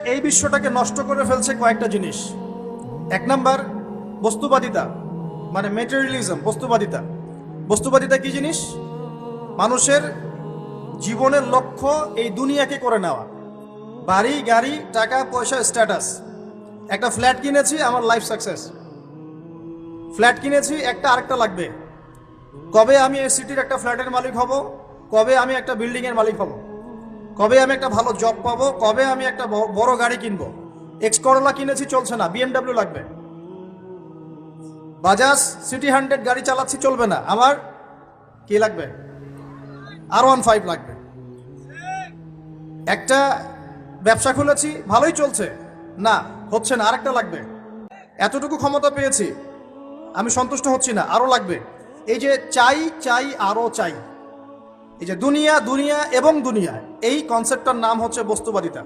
এই বিশ্বটাকে নষ্ট করে ফেলছে কয়েকটা জিনিস। এক নাম্বার, বস্তুবাদিতা মানে মেটেরিয়ালিজম বস্তুবাদিতা। বস্তুবাদিতা কি জিনিস? মানুষের জীবনের লক্ষ্য এই দুনিয়াকে করে নেওয়া। বাড়ি, গাড়ি, টাকা, পয়সা স্ট্যাটাস একটা ফ্ল্যাট কিনেছি, আমার লাইফ সাকসেস ফ্ল্যাট কিনেছি, একটা আরেকটা লাগবে। কবে আমি এই সিটির একটা ফ্ল্যাটের মালিক হব? কবে আমি একটা বিল্ডিংয়ের মালিক হব? কবে আমি একটা ভালো জব পাবো? কবে আমি একটা বড় গাড়ি কিনবো? এক্স করোলা কিনেছি, চলছে না। বিএমডাব্লিউ লাগবে। বাজাজ সিটি হান্ড্রেড গাড়ি চালাচ্ছি, চলবে না। আমার কি লাগবে? আর ওয়ান ফাইভ লাগবে। একটা ব্যবসা খুলেছি, ভালোই চলছে। না, হচ্ছে না, আরেকটা লাগবে। এতটুকু ক্ষমতা পেয়েছি, আমি সন্তুষ্ট হচ্ছি না, আরও লাগবে। এই যে চাই চাই, আরও চাই। এই যে দুনিয়া দুনিয়া এবং দুনিয়া এই কনসেপ্টটার নাম হচ্ছে বস্তুবাদিতা।